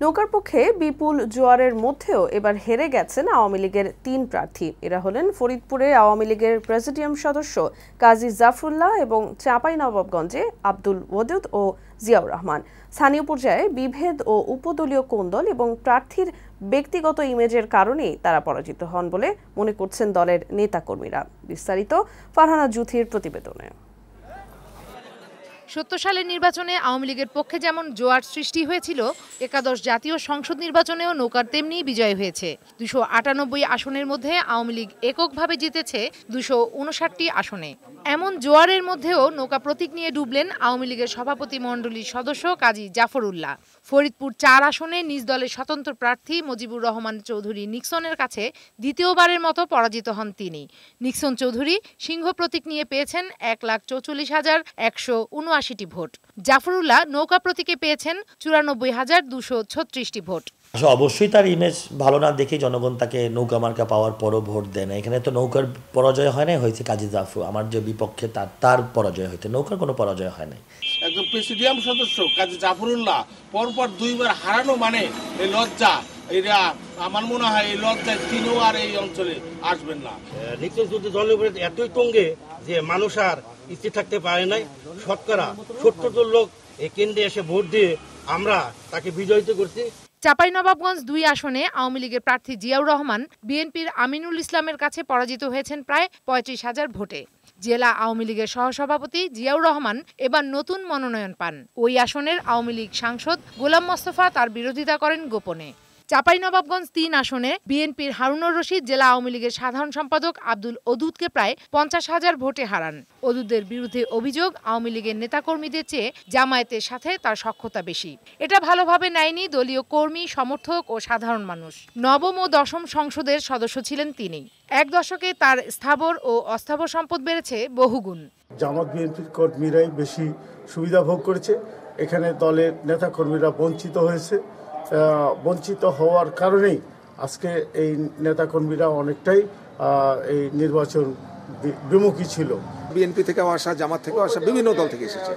নৌকার পক্ষে বিপুল জোয়ারের মধ্যেও এবার হেরে গেছেন আওয়ামী লীগের তিন প্রার্থী। এরা হলেন ফরিদপুরে আওয়ামী লীগের প্রেসিডিয়াম সদস্য কাজী জাফরুল্লাহ এবং চাঁপাইনবাবগঞ্জে আব্দুল ওদুদ ও জিয়াউর রহমান। স্থানীয় পর্যায়ে বিভেদ ও উপদলীয় কোন্দল এবং প্রার্থীর ব্যক্তিগত ইমেজের কারণেই তারা পরাজিত হন বলে মনে করছেন দলের নেতাকর্মীরা। বিস্তারিত ফারহানা জুথির প্রতিবেদনে। সত্তর সালের নির্বাচনে আওয়ামী লীগের পক্ষে যেমন জোয়ার সৃষ্টি হয়েছিল, একাদশ জাতীয় সংসদ নির্বাচনেও নৌকার তেমনি বিজয় হয়েছে। দুশো আটানব্বই আসনের মধ্যে আওয়ামী লীগ এককভাবে জিতেছে দুশো উনষাটটি আসনে। এমন জোয়ারের মধ্যেও নৌকা প্রতীক নিয়ে ডুবলেন আওয়ামী লীগের সভাপতি মণ্ডলীর সদস্য কাজী জাফরুল্লাহ ফরিদপুর চার আসনে নিজ দলের স্বতন্ত্র প্রার্থী মুজিবুর রহমান চৌধুরী নিক্সনের কাছে দ্বিতীয়বারের মতো পরাজিত হন তিনি। নিক্সন চৌধুরী সিংহ প্রতীক নিয়ে পেয়েছেন এক লাখ চৌচল্লিশ হাজার একশো উনআশিটি ভোট। জাফরুল্লাহ নৌকা প্রতীকে পেয়েছেন চুরানব্বই হাজার দুশো ছত্রিশটি ভোট। আসলে অবশ্যই তার ইমেজ ভালো না দেখে জনগণ তাকে নৌকা মার্কা পাওয়ার পরও ভোট দেয় না। এখানে তো নৌকার পরাজয় হয় নাই হয়েছে কাজী জাফর। আমার যে বিপক্ষে তার তার পরাজয় হয়েছে নৌকার কোনো পরাজয় হয় নাই। একজন প্রেসিডিয়াম সদস্য কাজী জাফরুল্লাহ পরপর দুইবার হারানো মানে এই লজ্জা এরা আমার মনে হয় এই লজ্জায় তিনিও আর এই অঞ্চলে আসবেন না। নিক্সন যুদ্ধ দলের উপরে এতই তঙ্গে যে মানুষ আর স্থির থাকতে পারে নাই। শতকরা সত্তর লোক এই কেন্দ্রে এসে ভোট দিয়ে আমরা তাকে বিজয়িত করছি। চাঁপাইনবাবগঞ্জ দুই আসনে আওয়ামী লীগের প্রার্থী জিয়াউর রহমান বিএনপির আমিনুল ইসলামের কাছে পরাজিত হয়েছেন প্রায় পঁয়ত্রিশ হাজার ভোটে। জেলা আওয়ামী লীগের সহসভাপতি জিয়াউর রহমান এবার নতুন মনোনয়ন পান। ওই আসনের আওয়ামী লীগ সাংসদ গোলাম মোস্তফা তার বিরোধিতা করেন গোপনে। চাঁপাইনবাবগঞ্জ তিন আসনে বিএনপির হারুনুর রশিদ, জেলা আওয়ামী লীগের সাধারণ সম্পাদক আব্দুল অদুদকে প্রায় পঞ্চাশ হাজার ভোটে হারান। অদুদের বিরুদ্ধে অভিযোগ, আওয়ামী লীগের নেতাকর্মীদের চেয়ে জামায়াতের সাথে তার সক্ষতা বেশি। এটা ভালোভাবে নেয়নি দলীয় কর্মী, সমর্থক ও সাধারণ মানুষ। নবম ও দশম সংসদের সদস্য ছিলেন তিনি। এক দশকে তার স্থাবর ও অস্থাবর সম্পদ বেড়েছে বহুগুণ। জামাত বিএনপির কর্মীরাই বেশি সুবিধা ভোগ করেছে। এখানে দলের নেতাকর্মীরা বঞ্চিত হয়েছে। বঞ্চিত হওয়ার কারণেই আজকে এই নেতাকর্মীরা অনেকটাই এই নির্বাচন বিমুখী ছিল। বিএনপি থেকেও আসা জামাত থেকেও আসা বিভিন্ন দল থেকে এসেছে।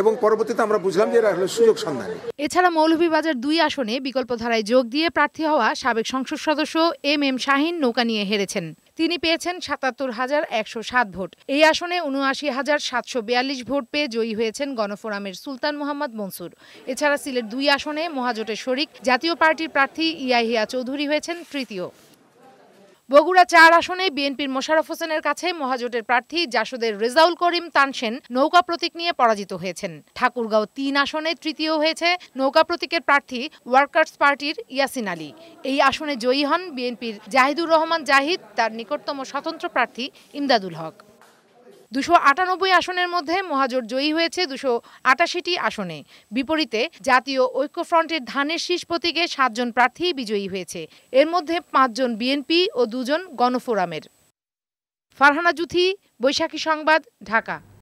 এবং পরবর্তীতে আমরা বুঝলাম যে এরা হলো সুযোগ সন্ধানী। এছাড়া মৌলভীবাজার দুই আসনে বিকল্প ধারায় যোগ দিয়ে প্রার্থী হওয়া সাবেক সংসদ সদস্য এম এম শাহিন নৌকা নিয়ে হেরেছেন। তিনি পেয়েছেন সাতাত্তর হাজার একশো সাত ভোট। এই আসনে উনআশি হাজার সাতশো বিয়াল্লিশ ভোট পেয়ে জয়ী হয়েছেন গণফোরামের সুলতান মোহাম্মদ মনসুর। এছাড়া সিলেট দুই আসনে মহাজোটের শরিক, জাতীয় পার্টির প্রার্থী ইয়াহিয়া চৌধুরী হয়েছেন তৃতীয়। বগুড়া চার আসনে বিএনপির মোশারফ হোসেনের কাছে মহাজোটের প্রার্থী জাসদের রেজাউল করিম তানসেন নৌকা প্রতীক নিয়ে পরাজিত হয়েছেন। ঠাকুরগাঁও তিন আসনে তৃতীয় হয়েছে নৌকা প্রতীকের প্রার্থী ওয়ার্কার্স পার্টির ইয়াসিন আলী। এই আসনে জয়ী হন বিএনপির জাহিদুর রহমান জাহিদ, তার নিকটতম স্বতন্ত্র প্রার্থী ইমদাদুল হক। দুশো আটানব্বই আসনের মধ্যে মহাজোট জয়ী হয়েছে দুশো আটাশিটি আসনে। বিপরীতে জাতীয় ঐক্যফ্রন্টের ধানের শীষ প্রতীকে সাতজন প্রার্থী বিজয়ী হয়েছে। এর মধ্যে পাঁচজন বিএনপি ও দুজন গণফোরামের। ফারহানা জুথি, বৈশাখী সংবাদ, ঢাকা।